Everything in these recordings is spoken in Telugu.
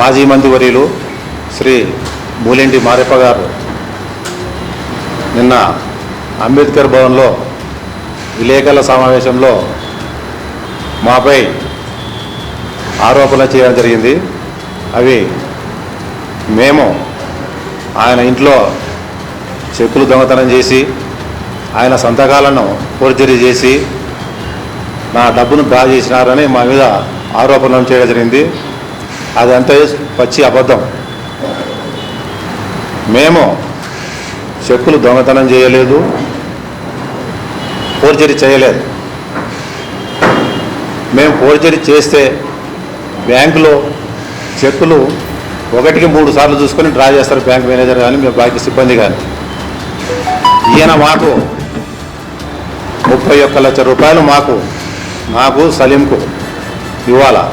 మాజీ మంత్రివర్యులు శ్రీ మూలింటి మారెప్ప గారు నిన్న అంబేద్కర్ భవన్లో విలేకరుల సమావేశంలో మాపై ఆరోపణలు చేయడం జరిగింది. అవి మేము ఆయన ఇంట్లో చెక్కులు దొంగతనం చేసి ఆయన సంతకాలను ఫోర్జరీ చేసి నా డబ్బును డ్రా చేసినారని మా మీద ఆరోపణలు చేయడం జరిగింది. అదంతా పచ్చి అబద్ధం. మేము చెక్కులు దొంగతనం చేయలేదు ఫోర్జరీ చేయలేదు. మేము ఫోర్జరీ చేస్తే బ్యాంకులో చెక్కులు ఒకటికి మూడు సార్లు చూసుకొని డ్రా చేస్తారు బ్యాంక్ మేనేజర్ కానీ మేము బాకీ సిబ్బంది కానీ ఈయన మాకు ముప్పై ఒక్క లక్ష రూపాయలు మాకు నాకు సలీంకు ఇవ్వాలా?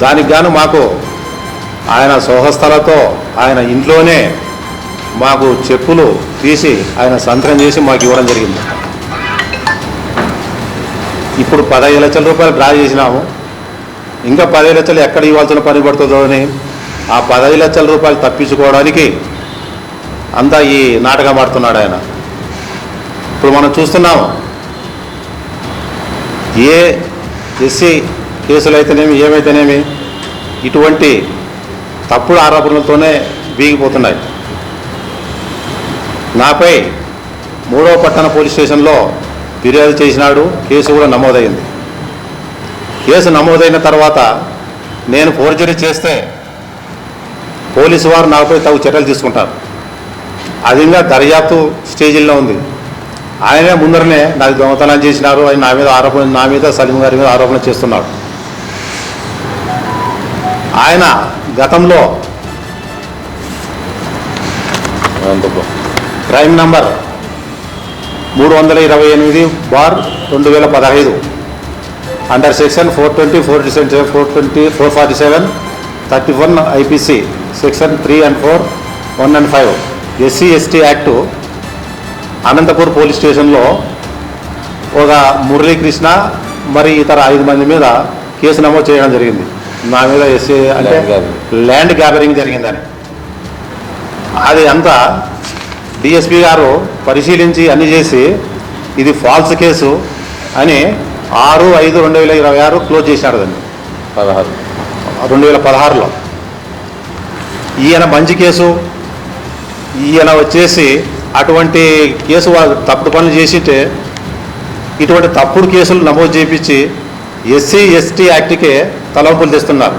దానికి గాను మాకు ఆయన సోహస్థలతో ఆయన ఇంట్లోనే మాకు చెప్పులు తీసి ఆయన సంతకం చేసి మాకు ఇవ్వడం జరిగింది. ఇప్పుడు పదహైదు లక్షల రూపాయలు డ్రా చేసినాము. ఇంకా పదహైదు లక్షలు ఎక్కడ ఇవ్వాల్సిన పని పడుతుందో అని ఆ పదహైదు లక్షల రూపాయలు తప్పించుకోవడానికి అంతా ఈ నాటకం ఆడుతున్నాడు ఆయన. ఇప్పుడు మనం చూస్తున్నాము. ఏ ఎస్సీ కేసులు అయితేనేమి ఏమైతేనేమి ఇటువంటి తప్పుడు ఆరోపణలతోనే వీగిపోతున్నాయి. నాపై మూడవ పట్టణ పోలీస్ స్టేషన్లో ఫిర్యాదు చేసినాడు కేసు కూడా నమోదైంది. కేసు నమోదైన తర్వాత నేను ఫోర్జరీ చేస్తే పోలీసు వారు నాపై తగు చర్యలు తీసుకుంటారు. అది ఇంకా దర్యాప్తు స్టేజీల్లో ఉంది. ఆయనే ముందరనే నాకు దొంగతనం చేసినారు ఆయన నా మీద ఆరోపణ నా మీద సలీం గారి మీద ఆరోపణ చేస్తున్నాడు. ఆయన గతంలో క్రైమ్ నంబర్ మూడు వందల ఇరవై ఎనిమిది బార్ రెండు వేల పదహైదు. Under section four twenty four seven four twenty four forty seven thirty one IPC section three and four one and five. SC ST act Anantapur police స్టేషన్లో ఒక మురళీకృష్ణ మరి ఇతర ఐదు మంది మీద కేసు నమోదు చేయడం జరిగింది. నా మీద ఎస్సీ అంటే. ల్యాండ్ గ్యాదరింగ్ జరిగిందని. అది అంతా డిఎస్పి గారు పరిశీలించి అన్ని చేసి ఇది ఫాల్స్ కేసు అని ఆరు ఐదు రెండు వేల ఇరవై ఆరు క్లోజ్ చేశాడు దాన్ని. పదహారు. రెండు వేల పదహారులో. ఈయన మంచి కేసు ఈయన వచ్చేసి అటువంటి కేసు వాళ్ళు తప్పుడు పనులు చేసింటే ఇటువంటి తప్పుడు కేసులు నమోదు చేయించి ఎస్సీ ఎస్టీ యాక్ట్కే తలంపులు తెస్తున్నారు.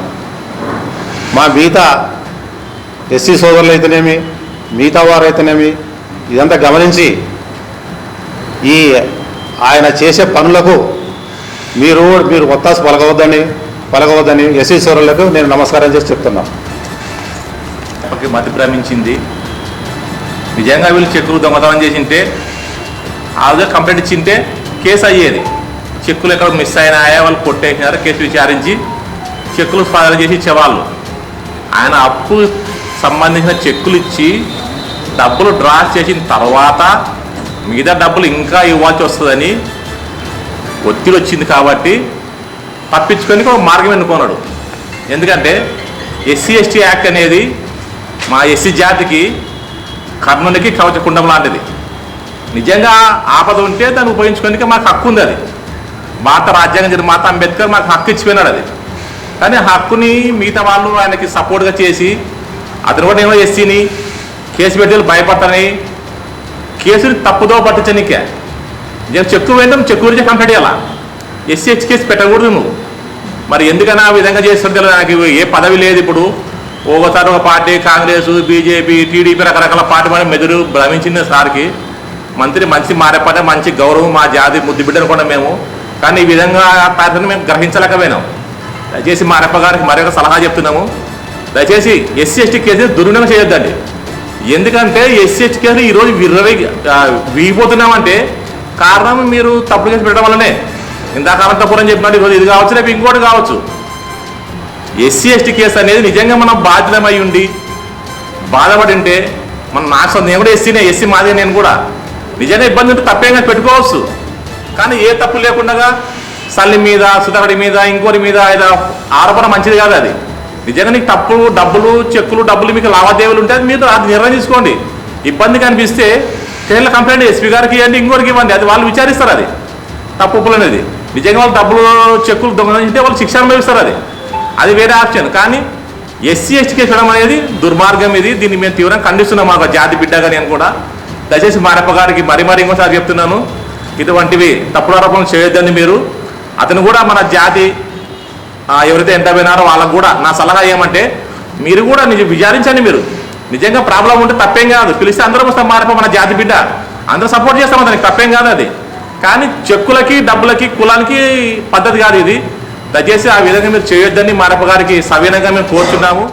మా మిగతా ఎస్సీ సోదరులు అయితేనేమి మిగతా వారు అయితేనేమి ఇదంతా గమనించి ఈ ఆయన చేసే పనులకు మీరు మీరు ఒత్తాసు పలకవద్దని పలకవద్దని ఎస్సీ సోదరులకు నేను నమస్కారం చేసి చెప్తున్నాను మతి భ్రమించింది నిజంగా వీళ్ళు చెక్కులు దొంగతనం చేసింటే ఆవిడ కంప్లైంట్ ఇచ్చింటే కేసు అయ్యేది. చెక్కులు ఎక్కడ మిస్ అయినాయా? వాళ్ళు కొట్టేసినారు కేసు విచారించి చెక్కులు ఫైల్ చేసి ఇచ్చేవాళ్ళు. ఆయన అప్పు సంబంధించిన చెక్కులు ఇచ్చి డబ్బులు డ్రా చేసిన తర్వాత మిగతా డబ్బులు ఇంకా ఇవ్వాల్సి వస్తుందని ఒత్తిడి వచ్చింది కాబట్టి తప్పించుకొని ఒక మార్గం ఎన్నుకున్నాడు. ఎందుకంటే ఎస్సీ ఎస్టీ యాక్ట్ అనేది మా ఎస్సీ జాతికి కర్ణునికి కవచకుండం లాంటిది. నిజంగా ఆపద ఉంటే దాన్ని ఉపయోగించుకోనికి మాకు హక్కు ఉంది అది. భారత రాజ్యాంగం జరిగిన మాత అంబేద్కర్ మాకు హక్కు ఇచ్చిపోయినాడు అది. కానీ హక్కుని మిగతా వాళ్ళు ఆయనకి సపోర్ట్గా చేసి అతను కూడా ఏమో ఎస్సీని కేసు పెట్టి భయపడతానని కేసుని తప్పుదో పట్టించనికే. నేను చెక్కు వేయడం చెక్కు గురించి కంప్లైంట్ చేయాలా? ఎస్సీ హెచ్ కేసు పెట్టకూడదు నువ్వు. మరి ఎందుకని ఆ విధంగా తెలియదు నాకు. ఏ పదవి లేదు ఇప్పుడు. ఒకసారి ఒక పార్టీ కాంగ్రెస్ బీజేపీ టీడీపీ రకరకాల పార్టీ మన మెదడు భ్రమించింది సార్కి. మంత్రి మంచి మారేపడే మంచి గౌరవం మా జాతి ముద్దు బిడ్డ మేము. కానీ ఈ విధంగా ప్యాటర్న్ మేము గ్రహించలేకపోయినాం. దయచేసి మా గారికి మరొక సలహా చెప్తున్నాము. దయచేసి ఎస్సీ ఎస్టీ కేసు దుర్వినియోగం చేయొద్దండి. ఎందుకంటే ఎస్సీ ఎస్టీ కేసులు ఈరోజు విర్రవి వీగిపోతున్నామంటే కారణం మీరు తప్పుడు కేసు పెట్టడం వల్లనే. ఇందాక అనంతపురం చెప్పినట్టు ఈరోజు ఇది కావచ్చు రేపు ఇంకోటి కావచ్చు. ఎస్సీ ఎస్టీ కేసు అనేది నిజంగా మనం బాధ్యతమై ఉండి బాధపడి ఉంటే మనం నాకు సొంత నేను కూడా ఎస్సీనే ఎస్సీ మాదే నేను కూడా. నిజంగా ఇబ్బంది ఉంటే తప్పేగా పెట్టుకోవచ్చు. కానీ ఏ తప్పు లేకుండా సల్లి మీద సుతకడి మీద ఇంకోరి మీద ఏదో ఆరోపణ మంచిది కాదు అది. నిజంగా నీకు తప్పులు డబ్బులు చెక్కులు డబ్బులు మీకు లావాదేవీలు ఉంటే అది మీరు అది నిర్ణయం తీసుకోండి. ఇబ్బంది కనిపిస్తే స్టేషన్లో కంప్లైంట్ ఎస్పీ గారికి ఇవ్వండి ఇంకోరికి ఇవ్వండి అది వాళ్ళు విచారిస్తారు అది. తప్పు ఒప్పులు అనేది. నిజంగా వాళ్ళు డబ్బులు చెక్కులు దొంగలించితే వాళ్ళు శిక్ష అనుభవిస్తారు అది. అది వేరే ఆప్షన్. కానీ ఎస్సీ ఎస్టీ కేసు అనేది దుర్మార్గం ఇది. దీన్ని మేము తీవ్రంగా ఖండిస్తున్నాం మాకు జాతి బిడ్డగా నేను కూడా. దయచేసి మారప్ప గారికి మరీ మరీ ఇంకోసారి చెప్తున్నాను. ఇటువంటివి తప్పుడు ఆరోపణలు చేయొద్దని మీరు. అతను కూడా మన జాతి ఎవరైతే ఎంత పోయినారో వాళ్ళకు కూడా నా సలహా ఏమంటే మీరు కూడా నిజం విచారించండి మీరు. నిజంగా ప్రాబ్లం ఉంటే తప్పేం కాదు. పిలిస్తే అందరం వస్తాం మారప్ప మన జాతి బిడ్డ. అందరూ సపోర్ట్ చేస్తాం అతనికి తప్పేం కాదు అది. కానీ చెక్కులకి డబ్బులకి కులానికి పద్ధతి కాదు ఇది. దయచేసి ఆ విధంగా మీరు చేయొద్దని మారప గారికి సవినంగా మేము కోరుచున్నాము.